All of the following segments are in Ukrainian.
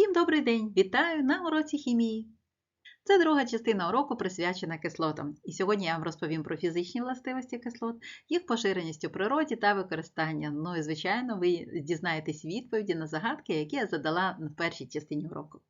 Всім добрий день! Вітаю на уроці хімії! Це друга частина уроку присвячена кислотам. І сьогодні я вам розповім про фізичні властивості кислот, їх поширеність у природі та використання. Ну і, звичайно, ви дізнаєтесь відповіді на загадки, які я задала в першій частині уроку.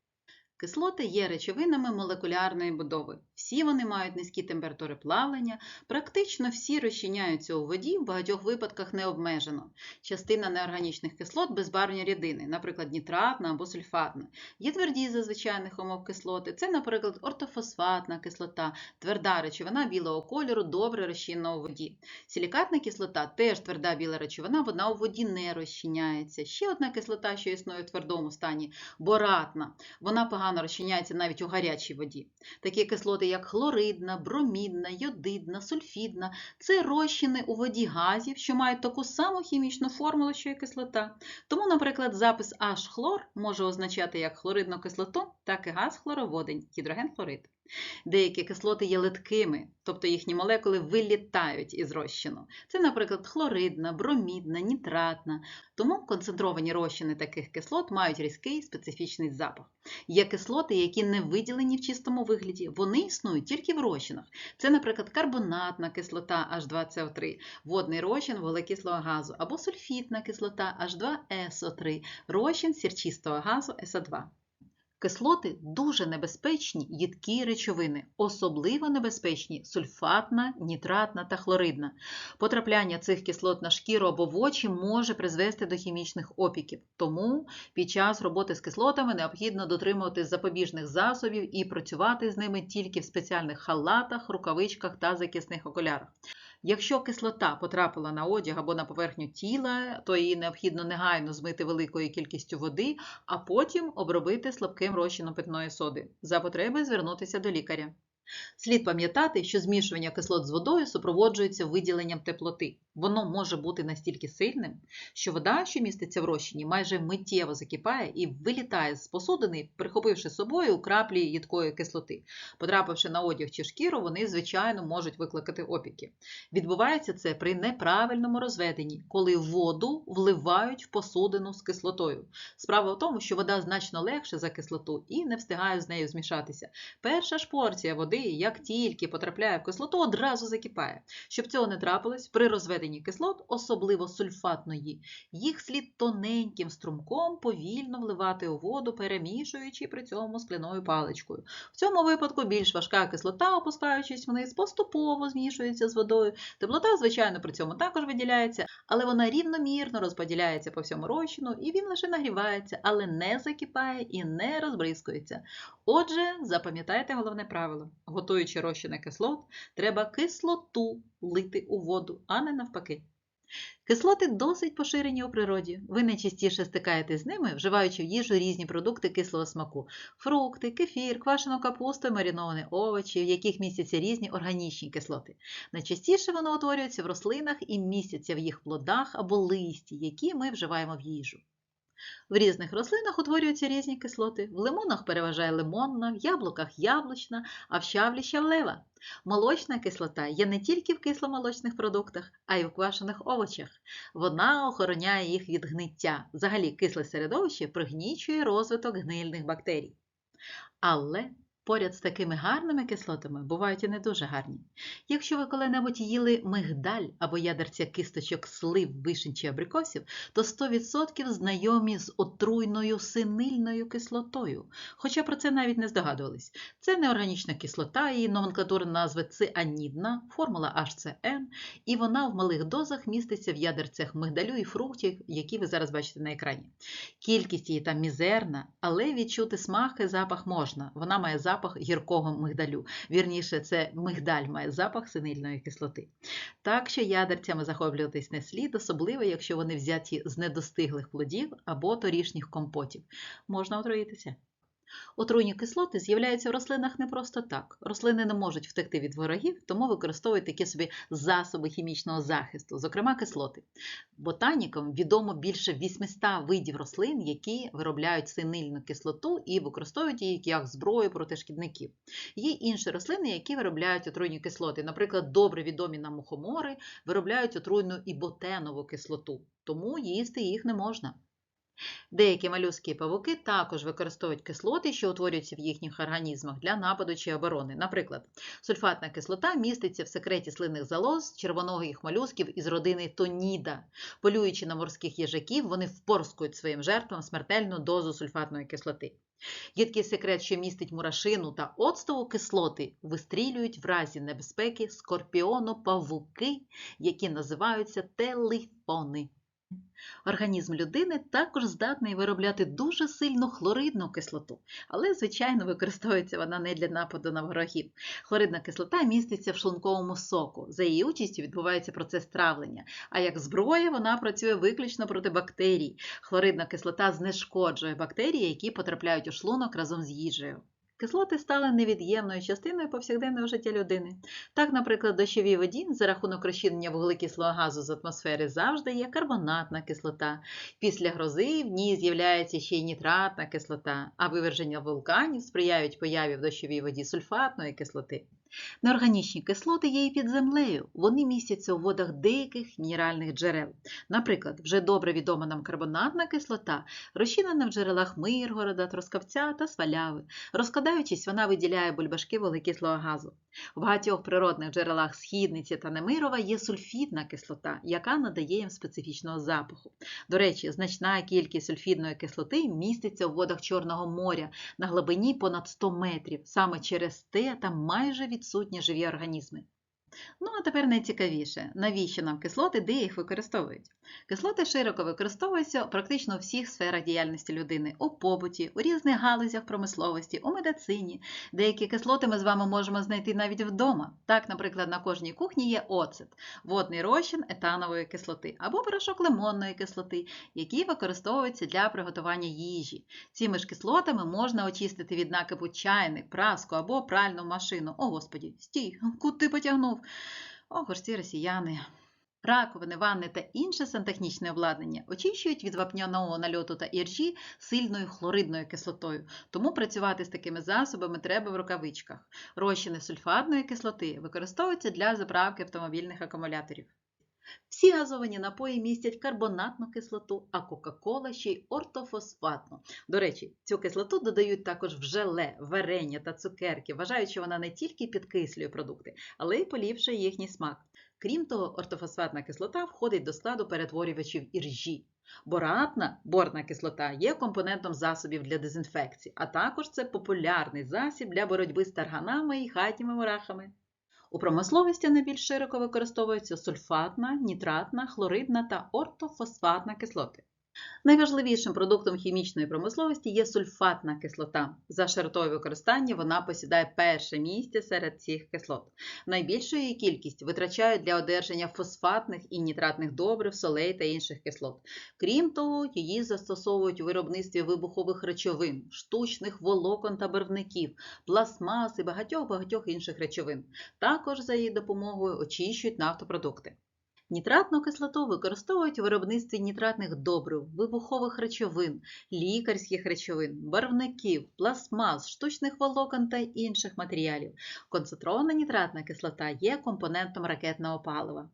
Кислоти є речовинами молекулярної будови. Всі вони мають низькі температури плавлення, практично всі розчиняються у воді, в багатьох випадках не обмежено. Частина неорганічних кислот безбарвні рідини, наприклад, нітратна або сульфатна. Є тверді за звичайних умов кислоти. Це, наприклад, ортофосфатна кислота, тверда речовина білого кольору, добре розчинна у воді. Силікатна кислота теж тверда біла речовина, вона у воді не розчиняється. Ще одна кислота, що існує в твердому стані боратна. Вона погано розчиняється навіть у гарячій воді. Такі кислоти, як хлоридна, бромідна, йодидна, сульфідна це розчини у воді газів, що мають таку саму хімічну формулу, що і кислота. Тому, наприклад, запис H-хлор може означати як хлоридну кислоту, так і газ хлороводень, гідрогенхлорид. Деякі кислоти є литкими, тобто їхні молекули вилітають із розчину. Це, наприклад, хлоридна, бромідна, нітратна. Тому концентровані розчини таких кислот мають різкий специфічний запах. Є кислоти, які не виділені в чистому вигляді, вони існують тільки в розчинах. Це, наприклад, карбонатна кислота H2CO3, водний розчин вуглекислого газу, або сульфітна кислота H2SO3, розчин сірчистого газу СО2. Кислоти дуже небезпечні їдкі речовини, особливо небезпечні сульфатна, нітратна та хлоридна. Потрапляння цих кислот на шкіру або в очі може призвести до хімічних опіків. Тому під час роботи з кислотами необхідно дотримуватись запобіжних засобів і працювати з ними тільки в спеціальних халатах, рукавичках та захисних окулярах. Якщо кислота потрапила на одяг або на поверхню тіла, то її необхідно негайно змити великою кількістю води, а потім обробити слабким розчином питної соди. За потреби звернутися до лікаря. Слід пам'ятати, що змішування кислот з водою супроводжується виділенням теплоти. Воно може бути настільки сильним, що вода, що міститься в розчині, майже миттєво закипає і вилітає з посудини, прихопивши з собою краплі їдкої кислоти. Потрапивши на одяг чи шкіру, вони, звичайно, можуть викликати опіки. Відбувається це при неправильному розведенні, коли воду вливають в посудину з кислотою. Справа в тому, що вода значно легше за кислоту і не встигає з нею змішатися. Перша ж порція води, як тільки потрапляє в кислоту, одразу закипає. Щоб цього не трапилось, при розведенні кислот, особливо сульфатної, їх слід тоненьким струмком повільно вливати у воду, перемішуючи при цьому скляною паличкою. В цьому випадку більш важка кислота, опускаючись вниз, поступово змішується з водою. Теплота, звичайно, при цьому також виділяється, але вона рівномірно розподіляється по всьому розчину, і він лише нагрівається, але не закипає і не розбризкується. Отже, запам'ятайте головне правило: готуючи розчини кислот, треба кислоту лити у воду, а не навпаки. Кислоти досить поширені у природі. Ви найчастіше стикаєтесь з ними, вживаючи в їжу різні продукти кислого смаку: фрукти, кефір, квашену капусту, мариновані овочі, в яких містяться різні органічні кислоти. Найчастіше вони утворюються в рослинах і містяться в їх плодах або листі, які ми вживаємо в їжу. В різних рослинах утворюються різні кислоти. В лимонах переважає лимонна, в яблуках яблучна, а в щавлі щавлева. Молочна кислота є не тільки в кисломолочних продуктах, а й в квашених овочах. Вона охороняє їх від гниття. Взагалі, кисле середовище пригнічує розвиток гнильних бактерій. Але поряд з такими гарними кислотами бувають і не дуже гарні. Якщо ви коли-небудь їли мигдаль або ядерця кисточок слив, вишень чи абрикосів, то 100% знайомі з отруйною синильною кислотою, хоча про це навіть не здогадувались. Це неорганічна кислота, її номенклатура назви цианідна, формула HCN, і вона в малих дозах міститься в ядерцях мигдалю і фруктів, які ви зараз бачите на екрані. Кількість її там мізерна, але відчути смак і запах можна. Вона має запах гіркого мигдалю. Вірніше, це мигдаль має запах синильної кислоти. Так що ядерцями захоплюватись не слід, особливо, якщо вони взяті з недостиглих плодів або торішніх компотів. Можна отруїтися. Отруйні кислоти з'являються в рослинах не просто так. Рослини не можуть втекти від ворогів, тому використовують такі собі засоби хімічного захисту, зокрема кислоти. Ботанікам відомо більше 800 видів рослин, які виробляють синильну кислоту і використовують її як зброю проти шкідників. Є інші рослини, які виробляють отруйні кислоти. Наприклад, добре відомі нам мухомори виробляють отруйну іботенову кислоту, тому їсти їх не можна. Деякі молюски і павуки також використовують кислоти, що утворюються в їхніх організмах для нападу чи оборони. Наприклад, сульфатна кислота міститься в секреті слинних залоз червоногих молюсків із родини тоніда. Полюючи на морських їжаків, вони впорскують своїм жертвам смертельну дозу сульфатної кислоти. Їдкий секрет, що містить мурашину та оцтову кислоти, вистрілюють в разі небезпеки скорпіонопавуки, які називаються телефони. Організм людини також здатний виробляти дуже сильну хлоридну кислоту, але, звичайно, використовується вона не для нападу на ворогів. Хлоридна кислота міститься в шлунковому соку. За її участю відбувається процес травлення, а як зброя вона працює виключно проти бактерій. Хлоридна кислота знешкоджує бактерії, які потрапляють у шлунок разом з їжею. Кислоти стали невід'ємною частиною повсякденного життя людини. Так, наприклад, дощовій воді за рахунок розчинення вуглекислого газу з атмосфери завжди є карбонатна кислота. Після грози в ній з'являється ще й нітратна кислота, а виверження вулканів сприяють появі в дощовій воді сульфатної кислоти. Неорганічні кислоти є і під землею. Вони містяться у водах деяких мінеральних джерел. Наприклад, вже добре відома нам карбонатна кислота, розчинена в джерелах Миргорода, Троскавця та Сваляви. Розкладаючись, вона виділяє бульбашки вуглекислого газу. У багатьох природних джерелах східниці та Немирова є сульфідна кислота, яка надає їм специфічного запаху. До речі, значна кількість сульфідної кислоти міститься у водах Чорного моря на глибині понад 100 метрів. Саме через те там майже відсутні живі організми. Ну, а тепер найцікавіше, навіщо нам кислоти, де їх використовують? Кислоти широко використовуються практично у всіх сферах діяльності людини у побуті, у різних галузях промисловості, у медицині. Деякі кислоти ми з вами можемо знайти навіть вдома. Так, наприклад, на кожній кухні є оцет, водний розчин етанової кислоти або порошок лимонної кислоти, які використовуються для приготування їжі. Цими ж кислотами можна очистити від накипу чайник, праску або пральну машину. О, Господі, стій, куди потягнув? О, горці росіяни. Раковини, ванни та інше сантехнічне обладнання очищують від вапняного нальоту та іржі сильною хлоридною кислотою, тому працювати з такими засобами треба в рукавичках. Розчини сульфатної кислоти використовуються для заправки автомобільних акумуляторів. Всі газовані напої містять карбонатну кислоту, а Кока-Кола ще й ортофосфатну. До речі, цю кислоту додають також в желе, варення та цукерки, вважаючи, що вона не тільки підкислює продукти, але й поліпшує їхній смак. Крім того, ортофосфатна кислота входить до складу перетворювачів іржі. Боратна борна кислота є компонентом засобів для дезінфекції, а також це популярний засіб для боротьби з тарганами і хатніми мурахами. У промисловості найбільш широко використовуються сульфатна, нітратна, хлоридна та ортофосфатна кислоти. Найважливішим продуктом хімічної промисловості є сульфатна кислота. За широтою використання вона посідає перше місце серед цих кислот. Найбільшу її кількість витрачають для одержання фосфатних і нітратних добрив, солей та інших кислот. Крім того, її застосовують у виробництві вибухових речовин, штучних волокон та барвників, пластмас і багатьох-багатьох інших речовин. Також за її допомогою очищують нафтопродукти. Нітратну кислоту використовують у виробництві нітратних добрив, вибухових речовин, лікарських речовин, барвників, пластмас, штучних волокон та інших матеріалів. Концентрована нітратна кислота є компонентом ракетного палива.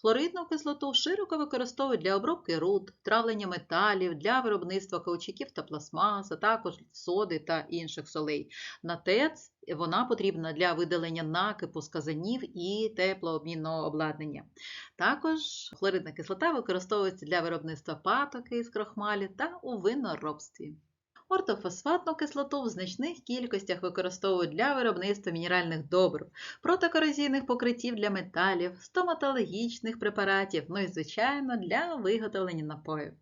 Хлоридну кислоту широко використовують для обробки руд, травлення металів, для виробництва каучуків та пластмас, а також соди та інших солей. На ТЕЦ вона потрібна для видалення накипу з казанів і теплообмінного обладнання. Також хлоридна кислота використовується для виробництва патоки з крохмалі та у виноробстві. Ортофосфатну кислоту в значних кількостях використовують для виробництва мінеральних добрив, протикорозійних покриттів для металів, стоматологічних препаратів, ну і, звичайно, для виготовлення напоїв.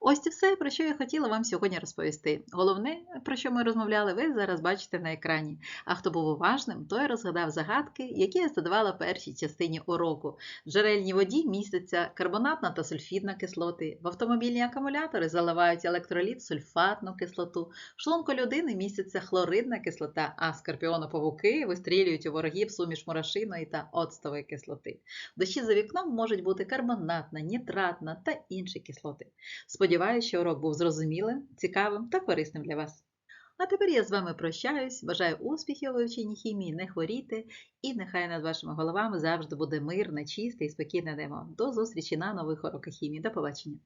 Ось і все, про що я хотіла вам сьогодні розповісти. Головне, про що ми розмовляли, ви зараз бачите на екрані. А хто був уважним, той розгадав загадки, які я задавала першій частині уроку. В джерельній воді містяться карбонатна та сульфідна кислоти. В автомобільні акумулятори заливають електроліт, сульфатну кислоту. В шлунку людини міститься хлоридна кислота, а скорпіоноповуки вистрілюють у ворогів суміш мурашиної та оцтової кислоти. Дощі за вікном можуть бути карбонатна, нітратна та інші кислоти. Сподіваюся, що урок був зрозумілим, цікавим та корисним для вас. А тепер я з вами прощаюсь, бажаю успіхів у вивченні хімії, не хворійте, і нехай над вашими головами завжди буде мирне, чисте і спокійне небо. До зустрічі на нових уроках хімії. До побачення!